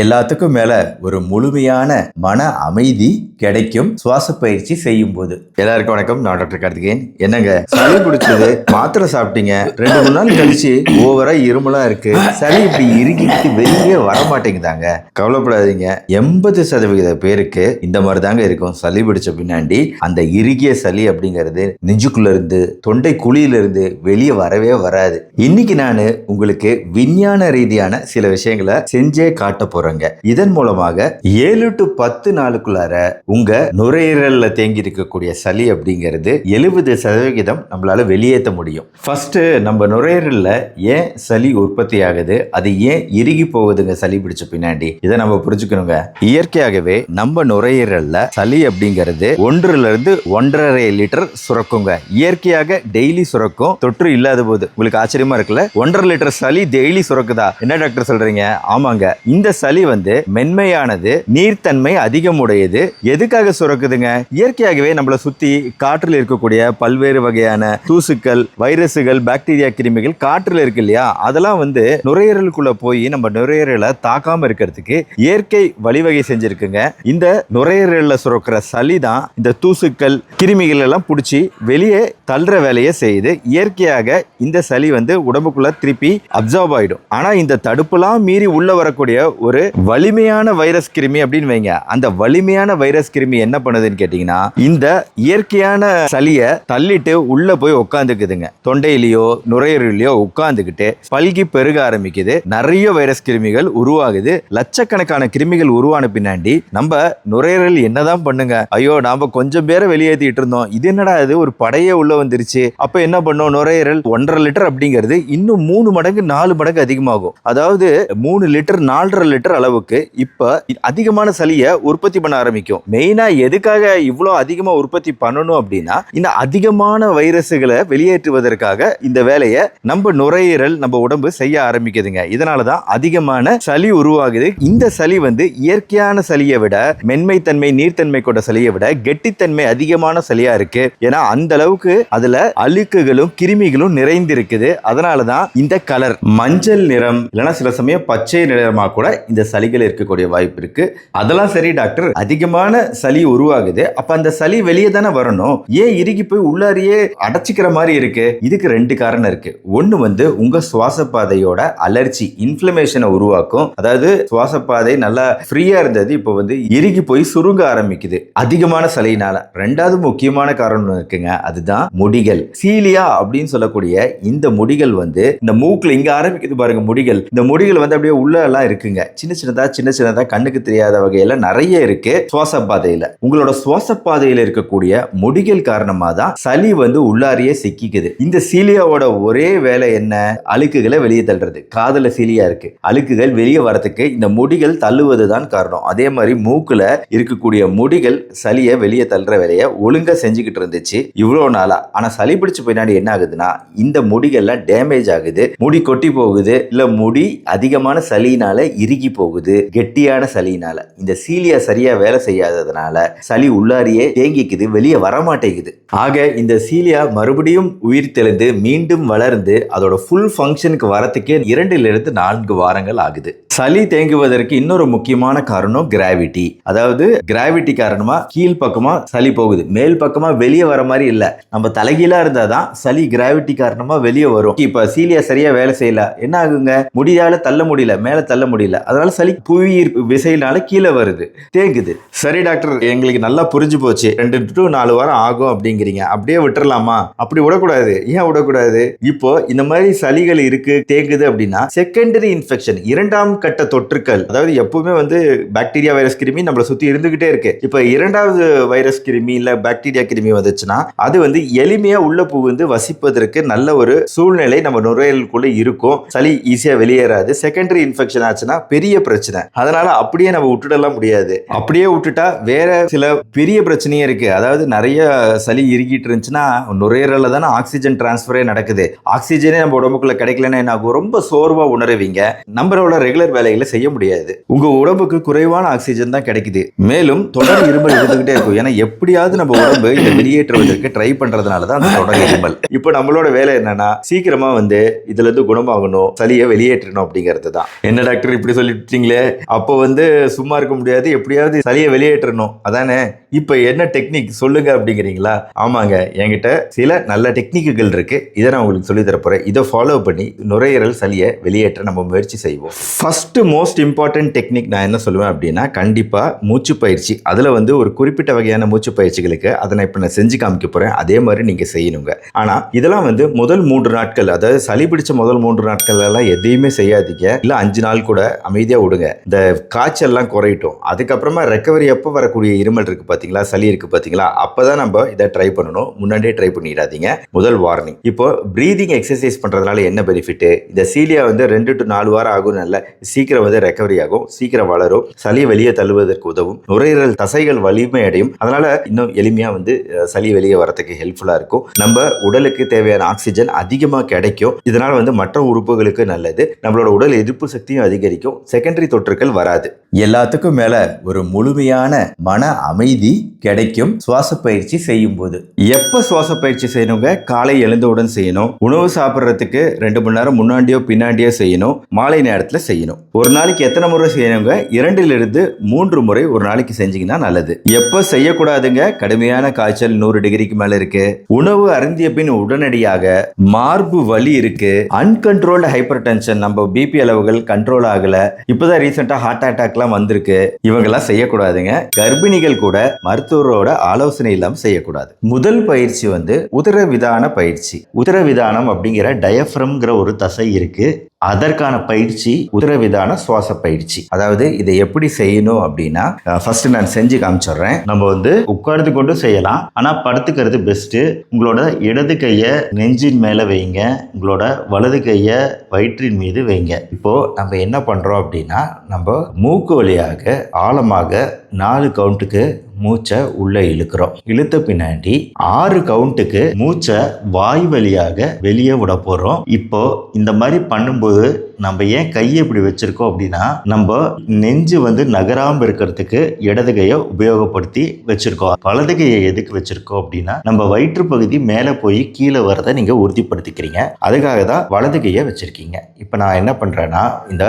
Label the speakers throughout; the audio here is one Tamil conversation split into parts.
Speaker 1: எல்லாத்துக்கும் மேல ஒரு முழுமையான மன அமைதி கிடைக்கும் சுவாச பயிற்சி செய்யும் போது எல்லாருக்கும் வணக்கம். நான் டாக்டர் கார்த்திகேயன். என்னங்க? சளி பிடிச்சது மாத்திரை சாப்பிட்டீங்க. ரெண்டு மூணு நாள் கழிச்சு ஓவரா இருமலா இருக்கு. சளி இப்படி இறுகிட்டு வெளியே வர மாட்டேங்குதாங்க கவலைப்படாதீங்க. எண்பது சதவிகித பேருக்கு இந்த மாதிரி தாங்க இருக்கும். சளி பிடிச்ச பின்னாடி அந்த இறுகிய சளி அப்படிங்கிறது நெஞ்சுக்குள்ள இருந்து தொண்டை குழியில இருந்து வெளியே வரவே வராது. இன்னைக்கு நான் உங்களுக்கு விஞ்ஞான ரீதியான சில விஷயங்களை செஞ்சே காட்ட போறேங்க. இதன் மூலமாக ஏழு டு பத்து நாளுக்குள்ளார உங்க நுரையீரல்ல தேங்கி இருக்கக்கூடிய சளி அப்படிங்கிறது எழுபது சதவிகிதம் நம்மளால வெளியேற்ற முடியும். ஃபர்ஸ்ட் நம்ம நுரையீரல்ல ஏன் சளி உற்பத்தி ஆகுது? அது ஏன் இறுகி போகுதுங்க சளி பிடிச்ச பின்னாடி? இதை நம்ம புரிஞ்சுக்கணுங்க. இயற்கையாகவே நம்ம நுரையீரல்ல சளி அப்படிங்கிறது ஒன்றுல இருந்து ஒன்றரை லிட்டர் சுரக்குங்க. இயற்கையாக டெய்லி சுரக்கும். தொற்று இல்லாத போது. உங்களுக்கு ஆச்சரியமா இருக்குல்ல? ஒன்றரை லிட்டர் சளி டெய்லி சுரக்குதா? என்ன டாக்டர் சொல்றீங்க? ஆமாங்க. இந்த சளி சளி வந்து மென்மையானது நீர்த்தன்மை அதிகமுடையது. எதுக்காக சுரக்குதுங்க? இயற்கையாகவே நம்மளை சுத்தி காற்றில் இருக்கக்கூடிய பல்வேறு வகையான தூசுக்கள் வைரசுகள் பாக்டீரியா கிருமிகள் காற்றில் இருக்கு இல்லையா? அதெல்லாம் வந்து நுரையீரலுக்குள்ள போய் நம்ம நுரையீரலை தாக்காம இருக்கிறதுக்கு இயற்கை வழிவகை செஞ்சிருக்குங்க. இந்த நுரையீரலில் சுரக்கிற சளி தான் இந்த தூசுக்கள் கிருமிகள் எல்லாம் பிடிச்சி வெளியே தள்ளுற வேலையை செய்யுது. இயற்கையாக இந்த சளி வந்து உடம்புக்குள்ள திருப்பி அப்சர்வ் ஆயிடும். ஆனா இந்த தடுப்புலாம் மீறி உள்ள வரக்கூடிய ஒரு வலிமையான வைரஸ் கிருமி அப்படின்னு வைங்க. அந்த வலிமையான வைரஸ் கிருமி என்ன பண்ணுதுன்னு கேட்டீங்கன்னா இந்த இயற்கையான சளியை தள்ளிட்டு உள்ள போய் உட்காந்துக்குதுங்க தொண்டையிலயோ நுரையீரலையோ உட்காந்துக்கிட்டு பல்கி பெருக ஆரம்பிக்குது. நிறைய வைரஸ் கிருமிகள் உருவாகுது. லட்சக்கணக்கான கிருமிகள் உருவான பின்னாடி நம்ம நுரையீரல் என்னதான் பண்ணுங்க? ஐயோ நாம கொஞ்சம் பேரை வெளியேற்றிட்டு இருந்தோம். இது என்னடா இது? ஒரு படையே உள்ள வந்துருச்சு. அப்ப என்ன பண்ணோம்? நுரையீரல் ஒன்றரை லிட்டர் அப்படிங்கிறது இன்னும் மூணு மடங்கு நாலு மடங்கு அதிகமாகும். அதாவது மூணு லிட்டர் நாலரை லிட்டர் அளவுக்கு இப்ப அதிகமான சளியை உற்பத்தி பண்ண ஆரம்பிக்கும். மெயினா எதுக்காக இவ்வளோ அதிகமா உற்பத்தி பண்ணணும் அப்படின்னா இந்த அதிகமான வைரஸுகளை வெளியேற்றுவதற்காக இந்த வேலையை நம்ம நுரையீரல் நம்ம உடம்பு செய்ய ஆரம்பிக்குதுங்க. இதனால தான் அதிகமான சளி உருவாகுது. இந்த சளி வந்து இயற்கையான சளியை விட மென்மைத்தன்மை நீர்த்தன்மை கொண்ட சளியை விட கெட்டித்தன்மை அதிகமான சளியா இருக்கு. ஏன்னா அந்த அளவுக்கு அதுல அழுக்குகளும் கிருமிகளும் நிறைந்திருக்குது. அதனால அதனாலதான் இந்த கலர் மஞ்சள் நிறம் இல்லைன்னா சில சமயம் பச்சை நிறமா கூட இந்த சளிகள் இருக்கக்கூடிய வாய்ப்பு இருக்கு. அதெல்லாம் சரி டாக்டர். அதிகமான சளி உருவாகுது. அப்ப அந்த சளி வெளியே தானே வரணும்? ஏன் இறுகி போய் உள்ளாரியே அடைச்சிக்கிற மாதிரி இருக்கு? இதுக்கு ரெண்டு காரணம் இருக்கு. ஒண்ணு வந்து உங்க சுவாச பாதையோட அலர்ச்சி இன்ஃபிளமேஷனை உருவாக்கும். அதாவது சுவாச பாதை நல்லா ஃப்ரீயா இருந்தது இப்போ வந்து இறுகி போய் சுருங்க ஆரம்பிக்குது. அதிகமான சளியினால. ரெண்டாவது முக்கியமான காரணம் இருக்குங்க அதுதான் முடிகள். சீலியா அப்படின்னு சொல்லக்கூடிய இந்த முடிகள் வந்து இந்த மூக்குல இங்க ஆரம்பிக்குது பாருங்க முடிகள். இந்த முடிகள் வந்து அப்படியே உள்ள எல்லாம் இருக்குங்க. சின்ன சின்னதா சின்ன சின்னதா கண்ணுக்கு தெரியாத வகையில நிறைய இருக்கு சுவாச பாதையில உங்களோட சுவாச பாதையில இருக்கக்கூடிய முடிகள் காரணமா தான் சளி வந்து உள்ளாரியே சிக்கிக்குது. இந்த சீலியாவோட ஒரே வேலை என்ன? அழுக்குகளை வெளியே தள்ளுறது. காதல சீலியா இருக்கு. அழுக்குகள் வெளியே வரதுக்கு இந்த முடிகள் தள்ளுவது தான் காரணம். அதே மாதிரி மூக்குல இருக்கக்கூடிய முடிகள் சளியை வெளியே தள்ளுற வேலையை ஒழுங்கா செஞ்சுக்கிட்டு இருந்துச்சு இவ்வளோ நாளா. ஆனா சளி பிடிச்ச பின்னாடி என்ன ஆகுதுன்னா இந்த முடிகள்லாம் டேமேஜ் ஆகுது. முடி கொட்டி போகுது. இல்ல முடி அதிகமான சளியினால இறுகி போகுது கெட்டியான சளியினால. இந்த சீலியா சரியா வேலை செய்யாததுனால சளி உள்ளாரியே தேங்கிக்குது வெளியே வரமாட்டேங்குது. ஆக இந்த சீலியா மறுபடியும் உயிர் தெளிந்து மீண்டும் வளர்ந்து அதோட ஃபுல் ஃபங்க்ஷனுக்கு வரத்துக்கே இரண்டிலிருந்து நான்கு வாரங்கள் ஆகுது. சளி தேங்குவதற்கு இன்னொரு முக்கியமான காரணம் கிராவிட்டி அதாவது கிராவிட்டி காரணமா கீழ் பக்கமா சளி போகுது. மேல் பக்கமா வெளியே வர மாதிரி இல்ல. நம்ம தலைகீழா இருந்தாதான் சளி கிராவிட்டி காரணமா வெளியே வரும். இப்ப சீலியா சரியா வேலை செய்யல. என்ன ஆகுங்க? முடியால தள்ள முடியல. மேல தள்ள முடியல. அதனால சளி புவியீர்ப்பு விசையினால கீழே வருது. தேங்குது. சரி டாக்டர். எங்களுக்கு நல்லா புரிஞ்சு போச்சு. ரெண்டு டு நாலு வாரம் ஆகும் அப்படிங்கிறீங்க. அப்படியே விட்டுறலாமா? அப்படி விடக்கூடாது. ஏன் விடக்கூடாது? இப்போ இந்த மாதிரி சளிகள் இருக்கு தேங்குது அப்படின்னா செகண்டரி இன்ஃபெக்ஷன் இரண்டாம் கட்ட தொற்றுக்கள். அதாவது எப்பவுமே வந்து பாக்டீரியா வைரஸ் கிருமி நம்மளை சுத்தி இருந்துகிட்டே இருக்கு. இப்போ இரண்டாவது வைரஸ் கிருமி இல்ல பாக்டீரியா கிருமி வந்துச்சுன்னா அது வந்து எளிமையா உள்ள புகுந்து வசிப்பதற்கு நல்ல ஒரு சூழ்நிலை நம்ம நுரையீரலுக்குள்ள இருக்கும். சளி ஈஸியா வெளியேறாது. செகண்டரி இன்ஃபெக்ஷன் ஆச்சுன்னா பெரிய பிரச்சனை. அதனால அப்படியே நம்ம விட்டுடலாம் முடியாது. அப்படியே விட்டுட்டா வேற சில பெரிய பிரச்சனையே இருக்கு. அதாவது நிறைய சளி இறுகிட்டு இருந்துச்சுன்னா நுரையீரல தானே ஆக்சிஜன் டிரான்ஸ்ஃபரே நடக்குது. ஆக்சிஜனே நம்ம உடம்புக்குள்ள கிடைக்கலன்னா என்ன ஆகும்? ரொம்ப சோர்வா உணருவீங்க. நம்மளோட ரெகுலர் வேலைகளை செய்ய முடியாது. உங்க உடம்புக்கு குறைவான ஆக்சிஜன் தான் கிடைக்குது. மேலும் தொடர் இருமல் இருந்துகிட்டே இருக்கும். ஏன்னா எப்படியாவது நம்ம உடம்பு இதை வெளியேற்றுவதற்கு ட்ரை பண்றதுனால தான் அந்த தொடர் இருமல். இப்போ நம்மளோட வேலை என்னன்னா சீக்கிரமா வந்து இதுல இருந்து குணமாகணும் சளியை வெளியேற்றணும் அப்படிங்கிறது தான். என்ன டாக்டர் இப்படி சொல்லிட்டீங்களே? அப்போ வந்து சும்மா இருக்க முடியாது. எப்படியாவது சளியை வெளியேற்றணும். அதானே? இப்போ என்ன டெக்னிக் சொல்லுங்க அப்படிங்கிறீங்களா? ஆமாங்க. என்கிட்ட சில நல்ல டெக்னிக்குகள் இருக்கு. இதை நான் உங்களுக்கு சொல்லி தரப்போறேன் இதை ஃபாலோ பண்ணி நுரையீரல் சளியை வெளியேற்ற நம்ம முயற்சி செய்வோம். First first most important technique நான் என்ன சொல்லுவேன் அப்படின்னா கண்டிப்பாக மூச்சு பயிற்சி. அதில் வந்து ஒரு குறிப்பிட்ட வகையான மூச்சு பயிற்சிகளுக்கு அதை நான் இப்போ நான் செஞ்சு காமிக்க போகிறேன் அதே மாதிரி நீங்கள் செய்யணுங்க. ஆனால் இதெல்லாம் வந்து முதல் மூன்று நாட்கள் அதாவது சளி பிடிச்ச முதல் மூன்று நாட்கள் எல்லாம் எதையுமே செய்யாதீங்க. இல்லை அஞ்சு நாள் கூட அமைதியாக விடுங்க. இந்த காய்ச்சல்லாம் குறையட்டும். அதுக்கப்புறமா ரெக்கவரி எப்போ வரக்கூடிய இருமல் இருக்குது பார்த்தீங்களா சளி இருக்குது பார்த்தீங்களா அப்போ தான் நம்ம இதை ட்ரை பண்ணணும். முன்னாடியே ட்ரை பண்ணிடாதீங்க. முதல் வார்னிங் இப்போ ப்ரீதிங் எக்ஸசைஸ் பண்ணுறதுனால என்ன பெனிஃபிட்டு இந்த சீலியா வந்து ரெண்டு டு நாலு வாரம் ஆகும் நல்ல சீக்கிரம் வந்து ரெக்கவரி ஆகும். சீக்கிரம் வளரும். சளி வெளியே தள்ளுவதற்கு உதவும். நுரையீரல் தசைகள் வலிமை அடையும் அதனால இன்னும் எளிமையா வந்து சளி வெளியே வரத்துக்கு ஹெல்ப்ஃபுல்லா இருக்கும். நம்ம உடலுக்கு தேவையான ஆக்சிஜன் அதிகமாக கிடைக்கும். இதனால வந்து மற்ற உறுப்புகளுக்கு நல்லது. நம்மளோட உடல் எதிர்ப்பு சக்தியும் அதிகரிக்கும். செகண்டரி தொற்றுக்கள் வராது. எல்லாத்துக்கும் மேல ஒரு முழுமையான மன அமைதி கிடைக்கும். சுவாச பயிற்சி செய்யும் போது எப்ப சுவாச பயிற்சி செய்யணுங்க? காலை எழுந்தவுடன் செய்யணும். உணவு சாப்பிட்றதுக்கு ரெண்டு மணி நேரம் முன்னாடியோ பின்னாடியோ செய்யணும். மாலை நேரத்தில் செய்யணும். ஒரு நாளைக்கு எத்தனை முறை செய்யணுங்க? இரண்டிலிருந்து மூன்று முறை ஒரு நாளைக்கு செஞ்சீங்கன்னா நல்லது. எப்போ செய்யக்கூடாதுங்க? கடுமையான காய்ச்சல் நூறு டிகிரிக்கு மேல இருக்கு. உணவு அருந்திய பின் உடனடியாக மார்பு வலி இருக்கு. அன்கண்ட்ரோல்டு ஹைப்பர் டென்ஷன் நம்ம பிபி அளவுகள் கண்ட்ரோல் ஆகல. இப்பதான் ரீசெண்டா ஹார்ட் அட்டாக்லாம் வந்திருக்கு. இவங்கெல்லாம் செய்யக்கூடாதுங்க. கர்ப்பிணிகள் கூட மருத்துவரோட ஆலோசனை இல்லாம செய்யக்கூடாது. முதல் பயிற்சி வந்து உதரவிதான பயிற்சி. உதரவிதானம் அப்படிங்கிற டயஃப்ரம்ங்கிற ஒரு தசை இருக்கு. அதற்கான பயிற்சி உதரவிதான சுவாச பயிற்சி. அதாவது இதை எப்படி செய்யணும் அப்படின்னா ஃபர்ஸ்ட் நான் செஞ்சு காமிச்சிடுறேன். நம்ம வந்து உட்கார்ந்து கொண்டு செய்யலாம். ஆனால் படுத்துக்கிறது பெஸ்ட்டு உங்களோட இடது கையை நெஞ்சின் மேலே வைங்க. உங்களோட வலது கையை வயிற்றின் மீது வைங்க. இப்போ நம்ம என்ன பண்ணுறோம் அப்படின்னா நம்ம மூக்கு வழியாக ஆழமாக நாலு கவுண்ட்டுக்கு மூச்சை உள்ளே இழுக்கிறோம். இழுத்த பின்னாடி ஆறு கவுண்ட்டுக்கு மூச்சை வாய் வழியாக வெளியே விட போகிறோம் இப்போ இந்த மாதிரி பண்ணும்போது நம்ம ஏன் கையை இப்படி வச்சிருக்கோம் அப்படின்னா நம்ம நெஞ்சு வந்து நகராம இருக்கிறதுக்கு இடது கையை உபயோகப்படுத்தி வச்சிருக்கோம். வலது கையை எதுக்கு வச்சிருக்கோம் அப்படின்னா நம்ம வயிற்று பகுதி மேலே போய் கீழே வரதை நீங்க உறுதிப்படுத்திக்கிறீங்க. அதுக்காக தான் வலது கையை வச்சிருக்கீங்க. இப்போ நான் என்ன பண்றேன்னா இந்த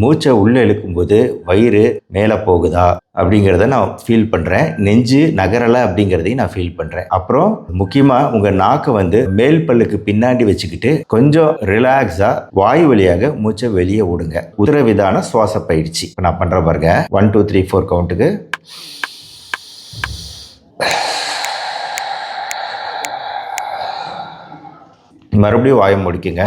Speaker 1: மூச்சை உள்ளே இழுக்கும்போது வயிறு மேலே போகுதா அப்படிங்கிறத நான் ஃபீல் பண்ணுறேன் நெஞ்சு நகரலை அப்படிங்கிறதையும் நான் ஃபீல் பண்ணுறேன் அப்புறம் முக்கியமாக உங்கள் நாக்கை வந்து மேல் பல்லுக்கு பின்னாடி வச்சுக்கிட்டு கொஞ்சம் ரிலாக்ஸாக வாய் வழியாக மூச்சை வெளியே விடுங்க. உதரவிதான சுவாச பயிற்சி. இப்போ நான் பண்ணுற பாருங்க. ஒன் டூ த்ரீ ஃபோர் கவுண்ட்டுக்கு மறுபடியும் வாயை முடிக்குங்க.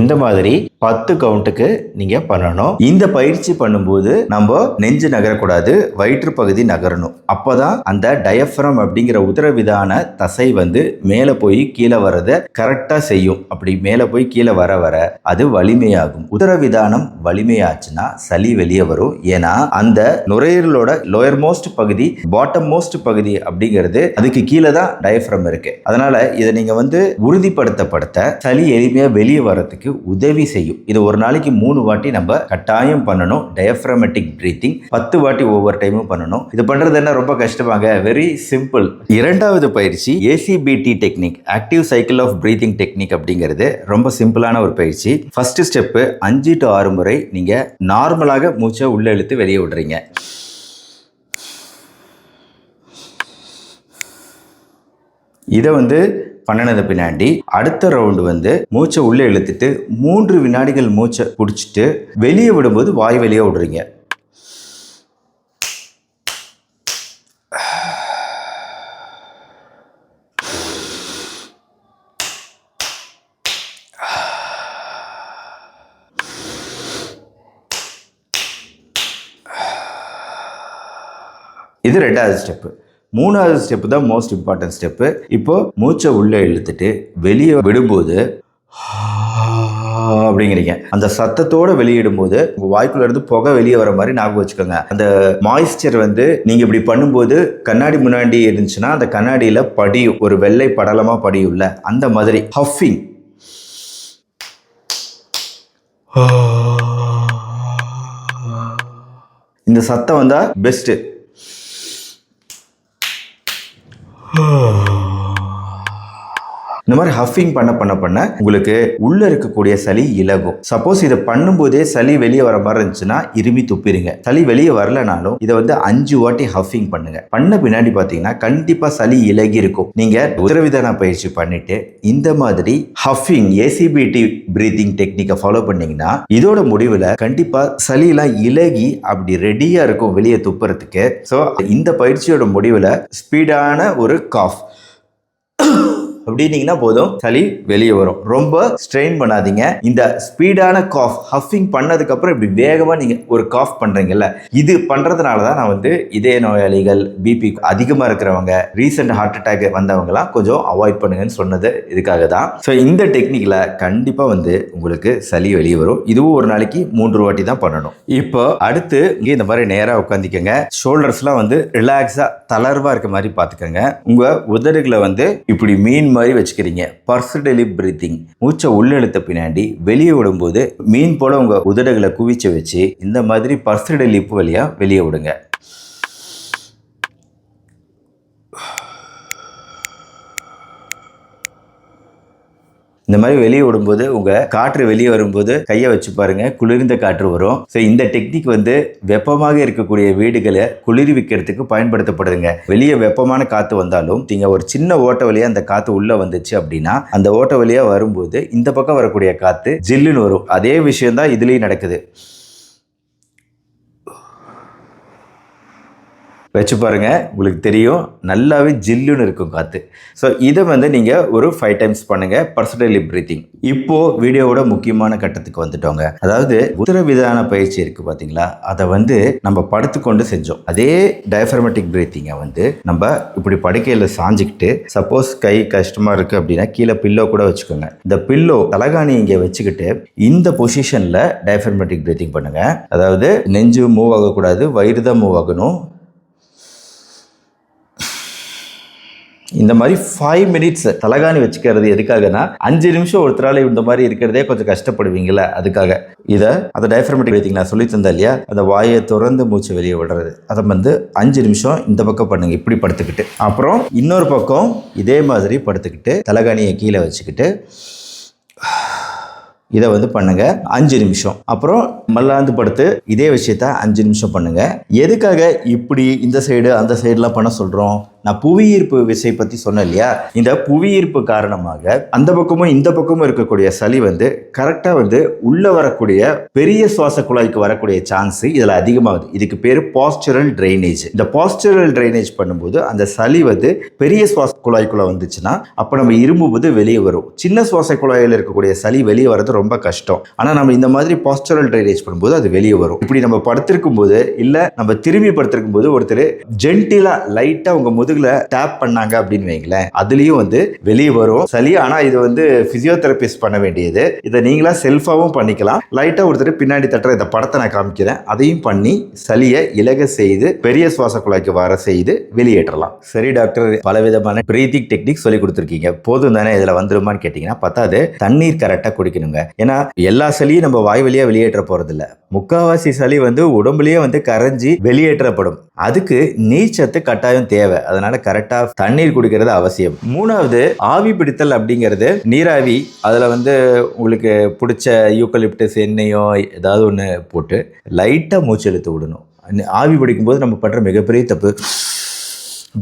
Speaker 1: இந்த மாதிரி பத்து கவுண்ட்டுக்கு நீங்க பண்ணணும். இந்த பயிற்சி பண்ணும்போது நம்ம நெஞ்சு நகரக்கூடாது வயிற்று பகுதி நகரணும். அப்பதான் அந்த டயஃப்ரம் அப்படிங்கிற உதரவிதான தசை வந்து மேலே போய் கீழே வரதை கரெக்டா செய்யும். அப்படி மேலே போய் கீழே வர வர அது வலிமையாகும். உதரவிதானம் வலிமையாச்சுன்னா சளி வெளியே வரும். ஏன்னா அந்த நுரையீரலோட லோயர் மோஸ்ட் பகுதி பாட்டம் மோஸ்ட் பகுதி அப்படிங்கிறது அதுக்கு கீழே தான் டயஃப்ரம் இருக்கு. அதனால இதை நீங்க வந்து உறுதிப்படுத்தப்படுத்த சளி எளிமையா வெளியே வர்றதுக்கு உதவி செய்யும். இது ஒரு நாளைக்கு மூணு வாட்டி நம்ம கட்டாயம் பண்ணணும். டயஃப்ரமெட்டிக் பிரீத்திங் பத்து வாட்டி ஒவ்வொரு டைமும் பண்ணணும். இது பண்றது என்ன? ரொம்ப கஷ்டமாங்க. வெரி சிம்பிள் இரண்டாவது பயிற்சி ACBT technique active cycle of breathing technique அப்படிங்கிறது ரொம்ப சிம்பிளான ஒரு பயிற்சி. ஃபர்ஸ்ட் ஸ்டெப்பு அஞ்சு டு ஆறு முறை நீங்க நார்மலாக மூச்சை உள்ள இழுத்து வெளியே விடுறீங்க. இதை வந்து பண்ணினது பின்னாடி அடுத்த ரவுண்டு வந்து மூச்சை உள்ளே இழுத்துட்டு மூன்று வினாடிகள் மூச்சை பிடிச்சிட்டு வெளியே விடும்போது வாய் வெளியே விடுறீங்க. இது ரெண்டாவது ஸ்டெப்பு மூணாவது ஸ்டெப்பு தான் மோஸ்ட் இம்பார்ட்டன்ட் ஸ்டெப்பு இப்போ மூச்சை உள்ளே இழுத்துட்டு வெளியே விடும்போது அப்படிங்கிறீங்க. அந்த சத்தத்தோட வெளியிடும் போது உங்க வாய்க்குள்ள இருந்து புகை வெளியே வர மாதிரி ஞாபகம் வச்சுக்கோங்க. அந்த மாய்ஸ்சர் வந்து நீங்க இப்படி பண்ணும்போது கண்ணாடி முன்னாடி இருந்துச்சுன்னா அந்த கண்ணாடியில படியும் ஒரு வெள்ளை படலமா படியும்ல அந்த மாதிரி ஹஃபிங் இந்த சத்தம் வந்தா பெஸ்ட்டு oh. இந்த மாதிரி ஹஃபிங் பண்ண பண்ண பண்ண உங்களுக்கு உள்ள இருக்கக்கூடிய சளி இலகும். சப்போஸ் இதை பண்ணும்போதே சளி வெளியே வர மாதிரி இருந்துச்சுன்னா இருமி துப்பிடுங்க. சளி வெளியே வரலனாலும் இதை வந்து அஞ்சு வாட்டி ஹஃபிங் பண்ணுங்க. பண்ண பின்னாடி பார்த்தீங்கன்னா கண்டிப்பா சளி இலகி இருக்கும். நீங்க உதரவிதான பயிற்சி பண்ணிட்டு இந்த மாதிரி ஹஃபிங் ஏசிபிடி பிரீத்திங் டெக்னிக்கை ஃபாலோ பண்ணீங்கன்னா இதோட முடிவில் கண்டிப்பா சளியெல்லாம் இலகி அப்படி ரெடியா இருக்கும் வெளியே துப்புறதுக்கு. ஸோ இந்த பயிற்சியோட முடிவில் ஸ்பீடான ஒரு காஃப் அப்படின்னீங்கன்னா போதும். சளி வெளியே வரும். ரொம்ப ஸ்ட்ரெயின் பண்ணாதீங்க. இந்த ஸ்பீடான காஃப் ஹஃபிங் பண்ணதுக்கப்புறம் இப்படி வேகமாக நீங்கள் ஒரு காஃப் பண்ணுறீங்கல்ல இது பண்ணுறதுனால தான் நான் வந்து இதய நோயாளிகள் பிபி அதிகமாக இருக்கிறவங்க ரீசெண்ட் ஹார்ட் அட்டாக் வந்தவங்களாம் கொஞ்சம் அவாய்ட் பண்ணுங்கன்னு சொன்னது இதுக்காக தான் ஸோ இந்த டெக்னிக்கில் கண்டிப்பாக வந்து உங்களுக்கு சளி வெளியே வரும். இதுவும் ஒரு நாளைக்கு மூன்று வாட்டி தான் பண்ணணும். இப்போ அடுத்து இங்கே இந்த மாதிரி நேராக உட்காந்துக்கங்க ஷோல்டர்ஸ்லாம் வந்து ரிலாக்ஸாக தளர்வாக இருக்க மாதிரி பார்த்துக்கோங்க. உங்கள் உதடுகளை வந்து இப்படி மீன் மாதிரி வச்சுக்கிறீங்க. பர்சடலி பிரீத்திங் மூச்சை உள்ளெழுத்த பின்னாடி வெளியே விடும்போது மீன் போல உங்க உதடுகளை குவிச்சு வச்சு இந்த மாதிரி பர்சடலிப்பு வழியா வெளியே விடுங்க இந்த மாதிரி வெளியே விடும்போது உங்க காற்று வெளியே வரும்போது கையை வச்சு பாருங்க குளிர்ந்த காற்று வரும். ஸோ இந்த டெக்னிக் வந்து வெப்பமாக இருக்கக்கூடிய வீடுகளை குளிர்விக்கிறதுக்கு பயன்படுத்தப்படுதுங்க. வெளியே வெப்பமான காற்று வந்தாலும் நீங்க ஒரு சின்ன ஓட்ட வழியா அந்த காற்று உள்ள வந்துச்சு அப்படின்னா அந்த ஓட்ட வழியா வரும்போது இந்த பக்கம் வரக்கூடிய காற்று ஜில்லுன்னு வரும். அதே விஷயம் தான் இதுலேயும் நடக்குது. வச்சு பாருங்க. உங்களுக்கு தெரியும். நல்லாவே ஜில்லுன்னு இருக்கும் காற்று ஸோ இதை வந்து நீங்கள் ஒரு ஃபைவ் டைம்ஸ் பண்ணுங்க. பர்சனலி பிரீத்திங் இப்போ வீடியோவோட முக்கியமான கட்டத்துக்கு வந்துட்டோங்க. அதாவது உத்தரவிதான பயிற்சி இருக்கு பார்த்தீங்களா அதை வந்து நம்ம படுத்துக்கொண்டு செஞ்சோம். அதே டயஃபர்மெட்டிக் பிரீத்திங்கை வந்து நம்ம இப்படி படுக்கையில் சாஞ்சிக்கிட்டு சப்போஸ் கை கஷ்டமாக இருக்குது அப்படின்னா கீழே பில்லோ கூட வச்சுக்கோங்க. இந்த பில்லோ தலகாணி இங்கே வச்சுக்கிட்டு இந்த பொசிஷனில் டயஃபர்மெட்டிக் பிரீத்திங் பண்ணுங்க. அதாவது நெஞ்சு மூவ் ஆகக்கூடாது வயிறு தான் மூவ் ஆகணும். இந்த மாதிரி ஃபைவ் மினிட்ஸ் தலகாணி வச்சுக்கிறது எதுக்காகனா அஞ்சு நிமிஷம் ஒருத்தரால இந்த மாதிரி இருக்கிறதே கொஞ்சம் கஷ்டப்படுவீங்கள அதுக்காக. இதை அந்த டயஃபர்மேட்டிக் பிரீத்திங் நான் சொல்லி தந்தேன் இல்லையா? அந்த வாயை திறந்து மூச்சு வெளியே விடுறது. அதை வந்து அஞ்சு நிமிஷம் இந்த பக்கம் பண்ணுங்க இப்படி படுத்துக்கிட்டு. அப்புறம் இன்னொரு பக்கம் இதே மாதிரி படுத்துக்கிட்டு தலகாணியை கீழே வச்சுக்கிட்டு இதை வந்து பண்ணுங்க அஞ்சு நிமிஷம். அப்புறம் மல்லாந்து படுத்து இதே விஷயத்த அஞ்சு நிமிஷம் பண்ணுங்க. எதுக்காக இப்படி இந்த சைடு அந்த சைடுலாம் பண்ண சொல்றோம்? நான் புவியீர்ப்பு விசை பற்றி சொன்னேன் இல்லையா? இந்த புவியீர்ப்பு காரணமாக அந்த பக்கமும் இந்த பக்கமும் இருக்கக்கூடிய சளி வந்து கரெக்டாக வந்து உள்ளே வரக்கூடிய பெரிய சுவாச குழாய்க்கு வரக்கூடிய சான்ஸ் இதில் அதிகமாகுது. இதுக்கு பேர் பாஸ்டரல் ட்ரைனேஜ் இந்த பாஸ்டரல் ட்ரைனேஜ் பண்ணும்போது அந்த சளி வந்து பெரிய சுவாச குழாய்க்குள்ளே வந்துச்சுன்னா அப்போ நம்ம இரும்பும்போது வெளியே வரும். சின்ன சுவாச குழாயில் இருக்கக்கூடிய சளி வெளியே வர்றது ரொம்ப கஷ்டம். ஆனால் நம்ம இந்த மாதிரி பாஸ்டரல் ட்ரைனேஜ் பண்ணும்போது அது வெளியே வரும். இப்படி நம்ம படுத்திருக்கும் போது இல்லை நம்ம திரும்பி படுத்திருக்கும் போது ஒருத்தர் ஜென்டிலாக லைட்டாக உங்கள் முது முதுகுல டேப் பண்ணாங்க அப்படின்னு வைங்களேன். அதுலயும் வந்து வெளியே வரும். சளி ஆனா இது வந்து பிசியோதெரபிஸ்ட் பண்ண வேண்டியது. இதை நீங்களா செல்ஃபாவும் பண்ணிக்கலாம். லைட்டா ஒருத்தர் பின்னாடி தட்டுற இந்த படத்தை நான் காமிக்கிறேன். அதையும் பண்ணி சளியை இலக செய்து பெரிய சுவாச குழாய்க்கு வர செய்து வெளியேற்றலாம். சரி டாக்டர். பலவிதமான பிரீத்திக் டெக்னிக் சொல்லி கொடுத்துருக்கீங்க. போதும் தானே இதுல வந்துருமான்னு கேட்டீங்கன்னா பத்தாது. தண்ணீர் கரெக்டா குடிக்கணுங்க. ஏன்னா எல்லா சளியும் நம்ம வாய் வழியா வெளியேற்ற போறது இல்ல முக்காவாசி சளி வந்து உடம்புலயே வந்து கரைஞ்சி வெளியேற்றப்படும். அதுக்கு நீர்ச்சத்து கட்டாயம் தேவை. அதனால கரெக்டாக தண்ணீர் குடிக்கிறது அவசியம். மூணாவது ஆவி பிடித்தல் அப்படிங்கிறது நீராவி. அதில் வந்து உங்களுக்கு பிடிச்ச யூக்கலிப்டஸ் எண்ணெயோ ஏதாவது ஒன்று போட்டு லைட்டாக மூச்சு இழுத்து விடணும். ஆவி பிடிக்கும்போது நம்ம பண்ணுற மிகப்பெரிய தப்பு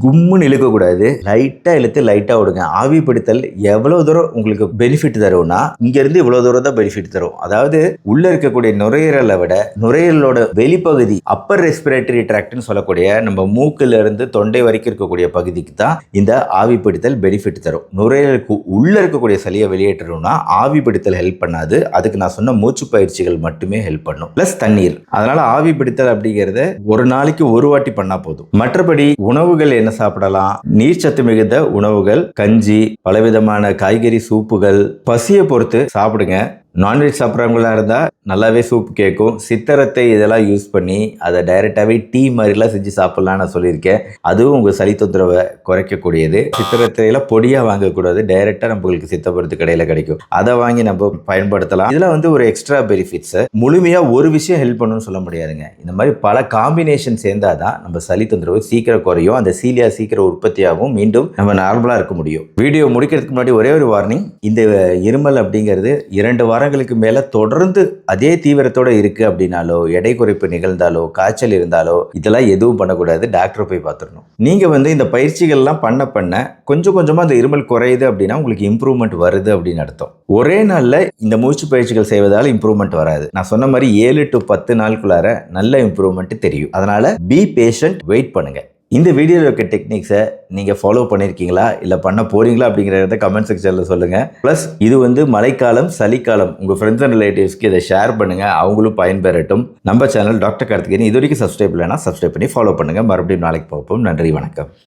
Speaker 1: கும்முன்னு இழுக்கக்கூடாது. லைட்டாக இழுத்து லைட்டாக விடுங்க. ஆவி பிடித்தல் எவ்வளோ தூரம் உங்களுக்கு பெனிஃபிட் தரும்னா இங்கேருந்து இவ்வளோ தூரம் தான் பெனிஃபிட் தரும். அதாவது உள்ளே இருக்கக்கூடிய நுரையீரலை விட நுரையீரலோட வெளிப்பகுதி அப்பர் ரெஸ்பிரேட்டரி ட்ராக்ட்னு சொல்லக்கூடிய நம்ம மூக்கில் இருந்து தொண்டை வரைக்கும் இருக்கக்கூடிய பகுதிக்கு தான் இந்த ஆவி பிடித்தல் பெனிஃபிட் தரும். நுரையீரலுக்கு உள்ளே இருக்கக்கூடிய சளியை வெளியேற்றணும்னா ஆவி பிடித்தல் ஹெல்ப் பண்ணாது. அதுக்கு நான் சொன்ன மூச்சு பயிற்சிகள் மட்டுமே ஹெல்ப் பண்ணும். ப்ளஸ் தண்ணீர். அதனால் ஆவி பிடித்தல் அப்படிங்கிறத ஒரு நாளைக்கு ஒரு வாட்டி பண்ணால் போதும். மற்றபடி உணவுகள் என்ன சாப்பிடலாம்? நீர்ச்சத்து மிகுந்த உணவுகள் கஞ்சி பலவிதமான காய்கறி சூப்புகள் பசியை பொறுத்து சாப்பிடுங்க. நான்வெஜ் சாப்பிட்றவங்களா இருந்தால் நல்லாவே சூப் கேட்கும் சித்தரத்தை இதெல்லாம் யூஸ் பண்ணி அதை டைரெக்டாகவே டீ மாதிரிலாம் செஞ்சு சாப்பிட்லாம் நான் சொல்லியிருக்கேன். அதுவும் உங்கள் சளி தொந்தரவை குறைக்கக்கூடியது. சித்திரத்தையெல்லாம் பொடியாக வாங்கக்கூடாது. டைரெக்டாக நம்மளுக்கு சித்தப்படுத்து கடையில் கிடைக்கும். அதை வாங்கி நம்ம பயன்படுத்தலாம். இதில் வந்து ஒரு எக்ஸ்ட்ரா பெனிஃபிட்ஸு முழுமையாக ஒரு விஷயம் ஹெல்ப் பண்ணணும்னு சொல்ல முடியாதுங்க. இந்த மாதிரி பல காம்பினேஷன் சேர்ந்தாதான் தான் நம்ம சளி தொந்தரவு சீக்கிரம் குறையும். அந்த சீலியா சீக்கிரம் உற்பத்தியாகவும் மீண்டும் நம்ம நார்மலாக இருக்க முடியும். வீடியோ முடிக்கிறதுக்கு முன்னாடி ஒரே ஒரு வார்னிங் இந்த இருமல் அப்படிங்கிறது இரண்டு வாரம் வாரங்களுக்கு மேலே தொடர்ந்து அதே தீவிரத்தோட இருக்குது அப்படின்னாலோ எடை குறைப்பு நிகழ்ந்தாலோ காய்ச்சல் இருந்தாலோ இதெல்லாம் எதுவும் பண்ணக்கூடாது. டாக்டரை போய் பார்த்துடணும். நீங்கள் வந்து இந்த பயிற்சிகள்லாம் பண்ண பண்ண கொஞ்சம் கொஞ்சமாக அந்த இருமல் குறையுது அப்படின்னா உங்களுக்கு இம்ப்ரூவ்மெண்ட் வருது அப்படின்னு அர்த்தம். ஒரே நாளில் இந்த மூச்சு பயிற்சிகள் செய்வதால் இம்ப்ரூவ்மெண்ட் வராது. நான் சொன்ன மாதிரி ஏழு டு பத்து நாளுக்குள்ளார நல்ல இம்ப்ரூவ்மெண்ட் தெரியும். அதனால் பி பேஷண்ட் வெயிட் பண்ணுங்கள் இந்த வீடியோவில் இருக்க டெக்னிக்ஸை நீங்கள் ஃபாலோ பண்ணியிருக்கீங்களா இல்லை பண்ண போறீங்களா? அப்படிங்கிறத கமெண்ட் செக்ஷனில் சொல்லுங்கள் ப்ளஸ் இது வந்து மழைக்காலம் சளிக்காலம். உங்கள் ஃப்ரெண்ட்ஸ் அண்ட் ரிலேட்டிவ்ஸ்க்கு இதை ஷேர் பண்ணுங்கள் அவங்களும் பயன்பெறட்டும். நம்ம சேனல் டாக்டர் கார்த்திகேயன் இது வரைக்கும் சப்ஸ்கிரைப் இல்லைனா சப்ஸ்கிரைப் பண்ணி ஃபாலோ பண்ணுங்கள் மறுபடியும் நாளைக்கு பார்ப்போம். நன்றி வணக்கம்.